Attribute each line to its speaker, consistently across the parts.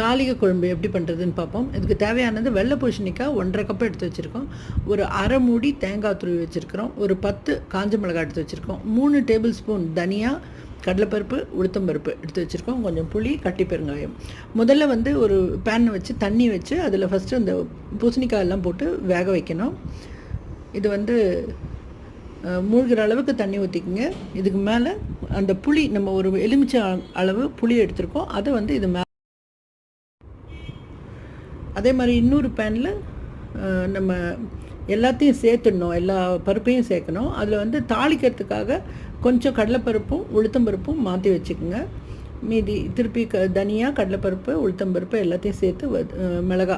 Speaker 1: தாளிகை குழம்பு எப்படி பண்ணுறதுன்னு பார்ப்போம். இதுக்கு தேவையானது வெள்ளை பூசணிக்காய் ஒன்றரை கப் எடுத்து வச்சுருக்கோம். ஒரு அரை மூடி தேங்காய் துருவி வச்சுருக்கிறோம். ஒரு பத்து காஞ்ச மிளகாய் எடுத்து வச்சுருக்கோம். மூணு டேபிள் ஸ்பூன் தனியா கடலைப்பருப்பு உளுத்தம்பருப்பு எடுத்து வச்சுருக்கோம். கொஞ்சம் புளி கட்டி பெருங்காயம். முதல்ல வந்து ஒரு பேன் வச்சு தண்ணி வச்சு அதில் ஃபஸ்ட்டு இந்த பூசணிக்காய் எல்லாம் போட்டு வேக வைக்கணும். இது வந்து மூழ்கிற அளவுக்கு தண்ணி ஊற்றிக்குங்க இதுக்கு மேலே அந்த புளி நம்ம ஒரு எலுமிச்சை அளவு புளி எடுத்திருக்கோம். அதை வந்து இது மே அதே மாதிரி இன்னொரு பேனில் நம்ம எல்லாத்தையும் சேர்த்துடணும் எல்லா பருப்பையும் சேர்க்கணும். அதில் வந்து தாளிக்கிறதுக்காக கொஞ்சம் கடலைப்பருப்பும் உளுத்தம்பருப்பும் மாற்றி வச்சுக்கோங்க. மீதி திருப்பி க தனியாக கடலைப்பருப்பு உளுத்தம்பருப்பு எல்லாத்தையும் சேர்த்து வ மிளகா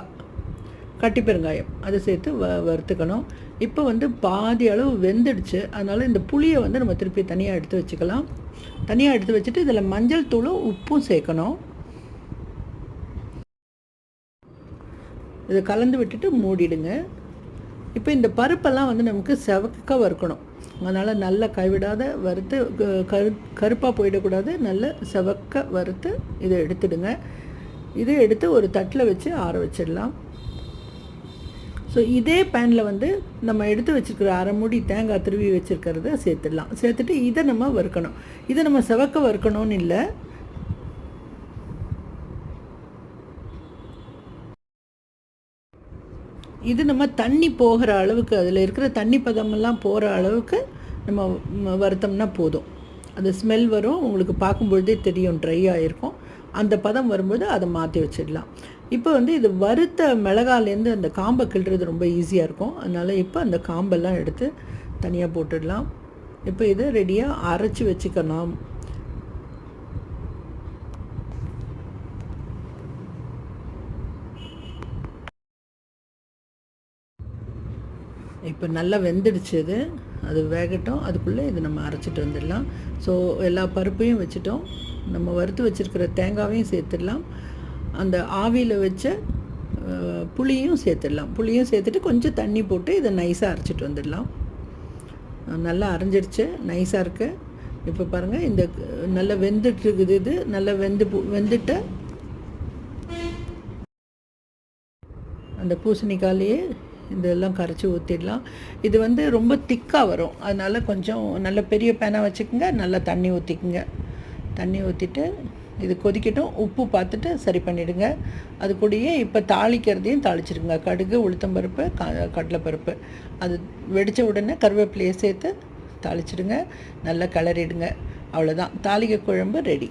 Speaker 1: கட்டி பெருங்காயம் அதை சேர்த்து வ வறுத்துக்கணும். இப்போ வந்து பாதி அளவு வெந்துடுச்சு. அதனால் இந்த புளியை வந்து நம்ம திருப்பி தனியாக எடுத்து வச்சுக்கலாம். தனியாக எடுத்து வச்சுட்டு இதில் மஞ்சள் தூளும் உப்பும் சேர்க்கணும். இதை கலந்து விட்டுட்டு மூடிடுங்க. இப்போ இந்த பருப்பெல்லாம் வந்து நமக்கு செவக்க வறுக்கணும். அதனால் நல்லா கைவிடாத வறுத்து க- கரு கருப்பாக போயிடக்கூடாது. நல்ல செவக்க வறுத்து இதை எடுத்துடுங்க. இதை எடுத்து ஒரு தட்டில் வச்சு ஆற வச்சிடலாம். ஸோ இதே பேனில் வந்து நம்ம எடுத்து வச்சுருக்கிற அரை மூடி தேங்காய் திருவி வச்சுருக்கிறத சேர்த்துடலாம். சேர்த்துட்டு இதை நம்ம வறுக்கணும். இதை நம்ம செவக்க வறுக்கணும்னு இல்லை. இது நம்ம தண்ணி போகிற அளவுக்கு அதில் இருக்கிற தண்ணி பதமெல்லாம் போகிற அளவுக்கு நம்ம வருத்தம்னா வறுத்தோம்னா போதும். அந்த ஸ்மெல் வரும் உங்களுக்கு பார்க்கும்பொழுதே தெரியும் ட்ரை ஆகிருக்கும் அந்த பதம் வரும்போது அதை மாற்றி வச்சிடலாம். இப்போ வந்து இது வறுத்த மிளகாலேருந்து அந்த காம்பை கிள்றது ரொம்ப ஈஸியாக இருக்கும். அதனால் இப்போ அந்த காம்பெல்லாம் எடுத்து தனியாக போட்டுடலாம். இப்போ இதை ரெடியாக அரைச்சி வச்சுக்கணும். இப்போ நல்லா வெந்துடுச்சு இது. அது வேகட்டும். அதுக்குள்ளே இது நம்ம அரைச்சிட்டு வந்துடலாம். ஸோ எல்லா பருப்பையும் வச்சுட்டோம். நம்ம வறுத்து வச்சுருக்கிற தேங்காவையும் சேர்த்துடலாம். அந்த ஆவியில் வச்ச புளியும் சேர்த்துடலாம். புளியும் சேர்த்துட்டு கொஞ்சம் தண்ணி போட்டு இதை நைஸாக அரைச்சிட்டு வந்துடலாம். நல்லா அரைஞ்சிருச்சு. நைஸாக இருக்குது இப்போ பாருங்கள் இந்த நல்லா வெந்துட்டுருக்குது இது. நல்லா வெந்து வெந்துட்ட அந்த பூசணிக்காயிலேயே இதெல்லாம் கரைச்சி ஊற்றிடலாம் இது வந்து ரொம்ப திக்காக வரும். அதனால் கொஞ்சம் நல்ல பெரிய பேனாக வச்சுக்கோங்க. நல்லா தண்ணி ஊற்றிக்குங்க தண்ணி ஊற்றிட்டு இது கொதிக்கட்டும். உப்பு பார்த்துட்டு சரி பண்ணிவிடுங்க அது கூடயே இப்போ தாளிக்கிறதையும் தாளிச்சிடுங்க. கடுகு உளுத்தம்பருப்பு க கடலைப்பருப்பு. அது வெடித்த உடனே கருவேப்பிலையை சேர்த்து தாளிச்சிடுங்க. நல்லா கிளறிடுங்க. அவ்வளோதான் தாளிகை குழம்பு ரெடி